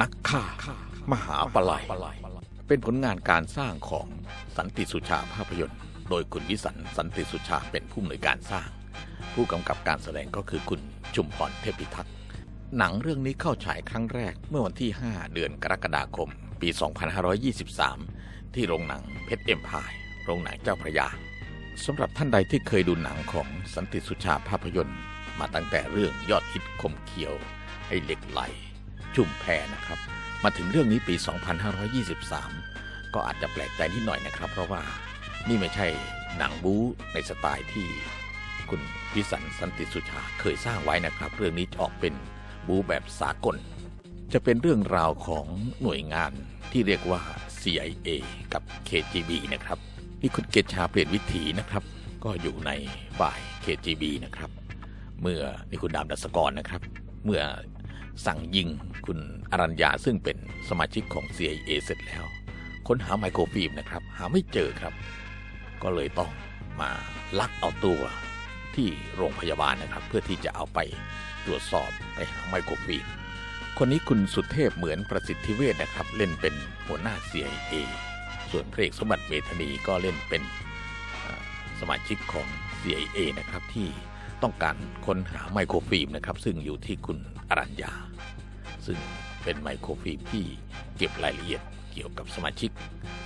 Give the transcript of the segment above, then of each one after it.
นักฆ่า มหาปลาย เป็นผลงานการสร้างของสันติสุชาภาพยนตร์ โดยคุณวิสันสันติสุชาเป็นผู้อำนวยการสร้าง ผู้กำกับการแสดงก็คือคุณชุมพรเทพิทักษ์หนังเรื่องนี้เข้าฉายครั้งแรกเมื่อวันที่ 5 เดือนกรกฎาคม ปี 2523 ที่โรงหนังเพชรเอ็มพาย โรงหนังเจ้าพระยาสำหรับท่านใดที่เคยดูหนังของสันติสุชาภาพยนตร์ มาตั้งแต่เรื่องยอดฮิตคมเขียว ไอ้เหล็กไหล จุ่มแพนะครับ มาถึงเรื่องนี้ปี 2523 ก็อาจจะแปลกใจนิดหน่อยนะครับ เพราะว่านี่ไม่ใช่หนังบู๊ในสไตล์ที่คุณพิสันสันติสุชาเคยสร้างไว้นะครับ เรื่องนี้จะออกเป็นบู๊แบบสากล จะเป็นเรื่องราวของหน่วยงานที่เรียกว่า CIA กับ KGB นะครับนี่คุณเกตชาเปลี่ยนวิถีนะครับ ก็อยู่ในฝ่าย KGB นะครับ เมื่อนี่คุณดามดัสกรนะครับ เมื่อ สั่งยิงคุณอรัญญาซึ่งเป็นสมาชิกของ CIA เสร็จแล้ว ค้นหาไมโครฟิล์มนะครับ หาไม่เจอครับ ก็เลยต้องมาลักเอาตัวที่โรงพยาบาลนะครับ เพื่อที่จะเอาไปตรวจสอบไปหาไมโครฟิล์มคนนี้คุณสุเทพเหมือนประสิทธิเวชนะครับ เล่นเป็นหัวหน้า CIA ส่วนพระเอกสมบัติเมธานีก็เล่นเป็นสมาชิกของ CIA นะครับที่ ต้องการค้นหาไมโครฟิล์มนะครับ ซึ่งอยู่ที่คุณอรัญญา ซึ่งเป็นไมโครฟิล์มที่เก็บรายละเอียดเกี่ยวกับสมาชิก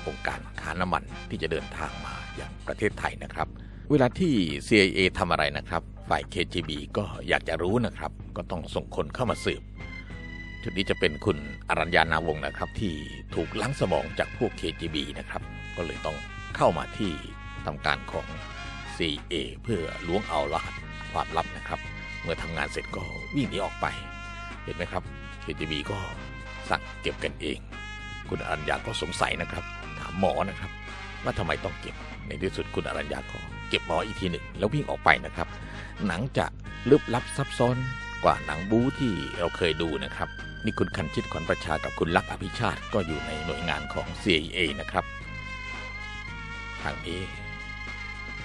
องค์การค้าน้ำมันที่จะเดินทางมาอย่างประเทศไทยนะครับ เวลาที่ CIA ทำอะไรนะครับ ฝ่าย KGB ก็อยากจะรู้นะครับ ก็ต้องส่งคนเข้ามาสืบ ชุดนี้จะเป็นคุณอรัญญานาวงนะครับ ที่ถูกล้างสมองจากพวก KGB นะครับ ก็เลยต้องเข้ามาที่ทำการของ CIA เพื่อล้วงเอารหัส ความลับนะครับ เมื่อทำงานเสร็จก็วิ่งหนีออกไป เห็นไหมครับ KGB ก็สั่งเก็บกันเอง คุณอรัญญาก็สงสัยนะครับ ถามหมอนะครับ ว่าทำไมต้องเก็บ ในที่สุดคุณอรัญญาก็เก็บหมออีกทีหนึ่งแล้ววิ่งออกไปนะครับ หนังจะลึกลับซับซ้อนกว่าหนังบู๊ที่เราเคยดูนะครับ นี่คุณคันชิตขวัญประชากับคุณลักษณ์อภิชาติก็อยู่ในหน่วยงานของ CIA นะครับ ทางนี้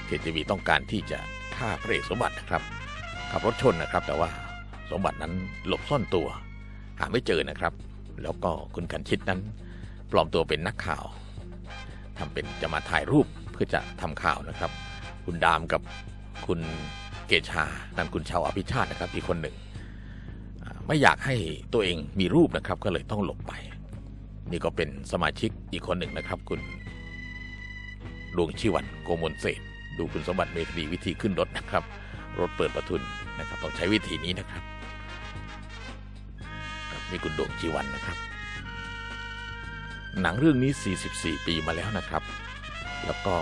KGB ต้องการที่จะ ฆ่าพระเอกสมบัตินะครับ ขับรถชนนะครับ แต่ว่าสมบัตินั้นหลบซ่อนตัว หาไม่เจอนะครับ แล้วก็คุณคันชิตนั้น ปลอมตัวเป็นนักข่าวทำเป็นจะมาถ่ายรูปเพื่อจะทำข่าวนะครับ คุณดามกับคุณเกชานั่นคุณชาวอภิชาตินะครับ อีกคนหนึ่ง ไม่อยากให้ตัวเองมีรูปนะครับ ก็เลยต้องหลบไป นี่ก็เป็นสมาชิกอีกคนหนึ่งนะครับ คุณดวงชีวันโกมลเศษ ดูคุณสมบัติเมธานีวิธีขึ้นรถนะครับ รถเปิดประทุนนะครับ ต้องใช้วิธีนี้นะครับนี่คุณดวงชีวันนะครับ หนังเรื่องนี้ 44 ปีมาแล้วนะครับ แล้วก็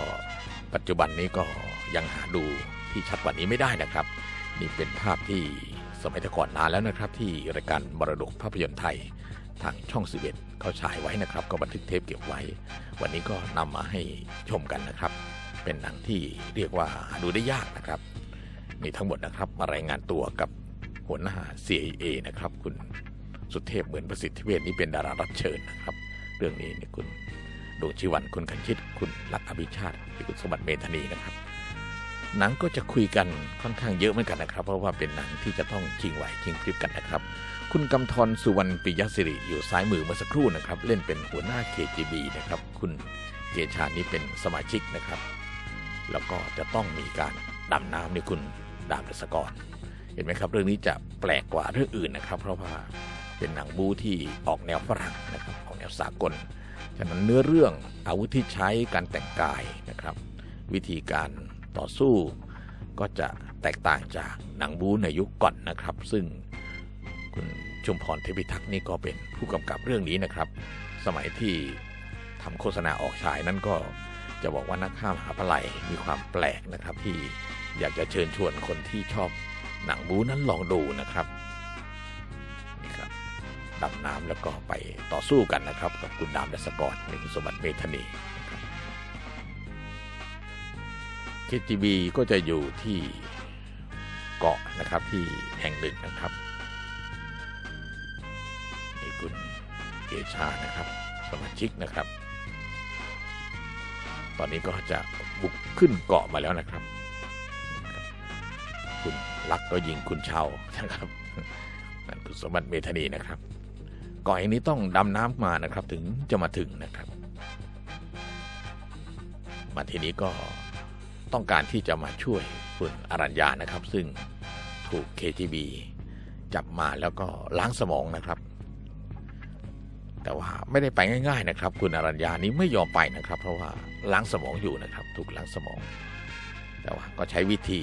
ปัจจุบันนี้ก็ยังหาดูที่ชัดกว่านี้ไม่ได้นะครับ นี่เป็นภาพที่สมัยแต่ก่อนนานแล้วนะครับ ที่รายการมรดกภาพยนตร์ไทยทางช่องสิเเขาฉายไว้นะครับ ก็บันทึกเทปเก็บไว้ วันนี้ก็นำมาให้ชมกันนะครับ เป็นหนังที่เรียกว่าดูได้ยากนะครับนี่ทั้งหมดนะครับมารายงานตัวกับหัวหน้า CIA นะครับ คุณสุเทพเหมือนประสิทธิเวชนี่เป็นดารารับเชิญนะครับ เรื่องนี้เนี่ยคุณดวงชีวันคุณคันชิต คุณลักษอภิชาติคุณสมบัติเมธานีนะครับ หนังก็จะคุยกันค่อนข้างเยอะเหมือนกันนะครับ เพราะว่าเป็นหนังที่จะต้องชิงไหวชิงพริบกันนะครับ คุณกำธรสุวรรณปิยศิริอยู่ซ้ายมือเมื่อสักครู่นะครับ เล่นเป็นหัวหน้า KGB นะครับ คุณเกชานี่เป็นสมาชิกนะครับ แล้วก็จะต้องมีการดำน้ำในคุณดามรัศกร เห็นไหมครับ เรื่องนี้จะแปลกกว่าเรื่องอื่นนะครับ เพราะว่าเป็นหนังบูที่ออกแนวฝรั่งนะครับออกแนวสากล ฉะนั้นเนื้อเรื่องอาวุธที่ใช้การแต่งกายนะครับ วิธีการต่อสู้ก็จะแตกต่างจากหนังบูในยุคก่อนนะครับ ซึ่งคุณชุมพรเทพิทักษ์นี่ก็เป็นผู้กำกับเรื่องนี้นะครับ สมัยที่ทำโฆษณาออกฉายนั้นก็ จะบอกว่านักข้ามหาปลาไหลมีความแปลกนะครับ ที่อยากจะเชิญชวนคนที่ชอบหนังบูนั้นลองดูนะครับนี่ครับดำน้ำแล้วก็ไปต่อสู้กันนะครับ กับคุณดามดัสกอรในสมบัติเมธนีครับ KGB ก็จะอยู่ที่เกาะนะครับที่แห่งหนึ่งนะครับนี่คุณเกชานะครับ สมาชิกนะครับ อนนี้ก็จะบุกขึ้นเกาะมาแล้วนะครับ คุณลักก็ยิงคุณเชานะครับนั่นคุณสมบัติเมธานีนะครับเกาะแห่งนี้ต้องดำน้ำมานะครับ ถึงจะมาถึงนะครับ มาทีนี้ก็ต้องการที่จะมาช่วยคุณอรัญญานะครับ ซึ่งถูก KGB จับมาแล้วก็ล้างสมองนะครับ แต่ว่าไม่ได้ไปง่าย ๆนะครับ คุณอรัญญานี้ไม่ยอมไปนะครับ เพราะว่าล้างสมองอยู่นะครับ ถูกล้างสมอง แต่ว่าก็ใช้วิธี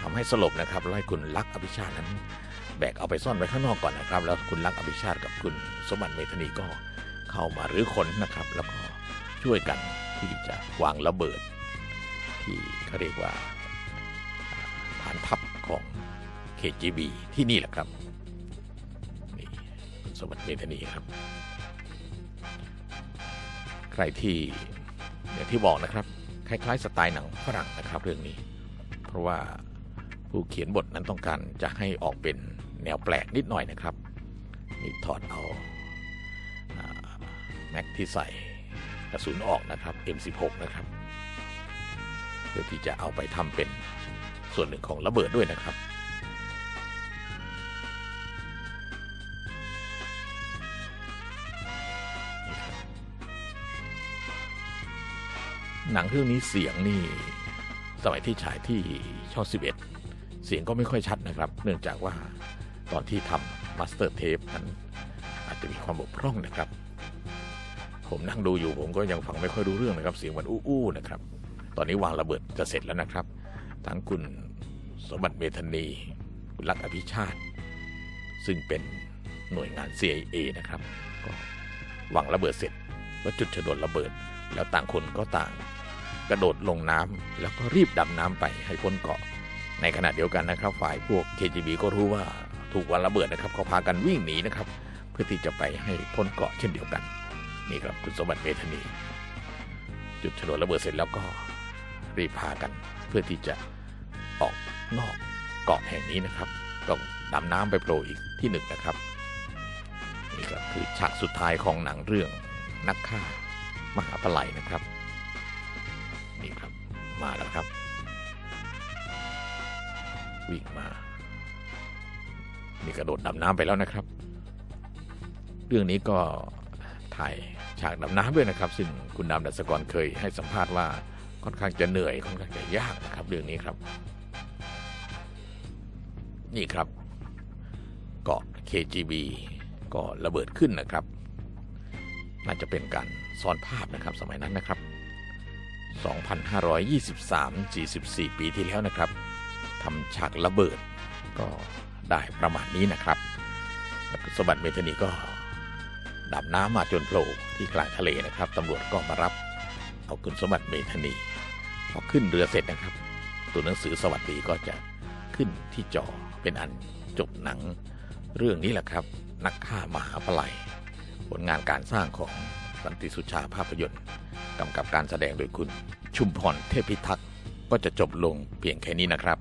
ทำให้สลบนะครับแล้วให้คุณลักอภิชาตินั้น แบกเอาไปซ่อนไว้ข้างนอกก่อนนะครับ แล้วคุณลักอภิชาติกับคุณสมบัติเมธานีก็เข้ามารื้อค้นนะครับ แล้วก็ช่วยกันที่จะวางระเบิด ที่เขาเรียกว่าฐานทัพของ KGB ที่นี่แหละครับ สมบัติเมธานีครับ ใครที่อย่างที่บอกนะครับ คล้าย ๆ สไตล์หนังฝรั่งนะครับ เรื่องนี้ เพราะว่าผู้เขียนบทนั้นต้องการจะให้ออกเป็นแนวแปลกนิดหน่อยนะครับนี่ถอดเอาอ่าแม็กที่ใส่กระสุนออกนะครับ M16 นะครับ เพื่อที่จะเอาไปทำเป็นส่วนหนึ่งของระเบิดด้วยนะครับ หนังเรื่องนี้เสียงนี่ สมัยที่ฉายที่ช่อง 11 เสียงก็ไม่ค่อยชัดนะครับ เนื่องจากว่าตอนที่ทำมาสเตอร์เทปนั้นอาจจะมีความบกพร่องนะครับ ผมนั่งดูอยู่ผมก็ยังฟังไม่ค่อยรู้เรื่องนะครับ เสียงมันอู้ๆนะครับ ตอนนี้วางระเบิดจะเสร็จแล้วนะครับ ทั้งคุณสมบัติเมธนีคุณลักษอภิชาติ ซึ่งเป็นหน่วยงาน CIA นะครับ ก็วางระเบิดเสร็จแล้วจุดชนวนระเบิด แล้วต่างคนก็ต่างกระโดดลงน้ำแล้วก็รีบดำน้ำไปให้พ้นเกาะ ในขณะเดียวกันนะครับ ฝ่ายพวก KGB ก็รู้ว่าถูกวางระเบิดนะครับเขาพากันวิ่งหนีนะครับ เพื่อที่จะไปให้พ้นเกาะเช่นเดียวกัน นี่ครับคุณสมบัติเมธานี จุดชนวนระเบิดเสร็จแล้วก็รีบพากัน เพื่อที่จะออกนอกเกาะแห่งนี้นะครับต้องดำน้ำไปโผล่อีกที่หนึ่งนะครับนี่ครับคือฉากสุดท้ายของหนังเรื่องนักฆ่า มหาปลัยนะครับ นี่ครับมาแล้วครับ วิ่งมา นี่กระโดดดำน้ำไปแล้วนะครับ เรื่องนี้ก็ถ่ายฉากดำน้ำด้วยนะครับ ซึ่งคุณดำดัสกรเคยให้สัมภาษณ์ว่าค่อนข้างจะเหนื่อยค่อนข้างจะยากนะครับ เรื่องนี้ครับ นี่ครับ เกาะ KGB ก็ระเบิดขึ้นนะครับ น่าจะเป็นการซ้อนภาพนะครับสมัยนั้นนะครับ 2523 44 ปีที่แล้วนะครับทำฉากระเบิดก็ได้ประมาณนี้นะครับสมบัติเมธานีก็ดำน้ำมาจนโผล่ที่กลางทะเลนะครับตำรวจก็มารับเอาคุณสมบัติเมธานีพอขึ้นเรือเสร็จนะครับ ตัวหนังสือสวัสดีก็จะขึ้นที่จอเป็นอันจบหนัง เรื่องนี้แหละครับ นักฆ่ามหาปลัย ผลงานการสร้างของสันติสุชาภาพยนตร์กำกับการแสดงโดยคุณชุมพรเทพิทักษ์ก็จะจบลงเพียงแค่นี้นะครับ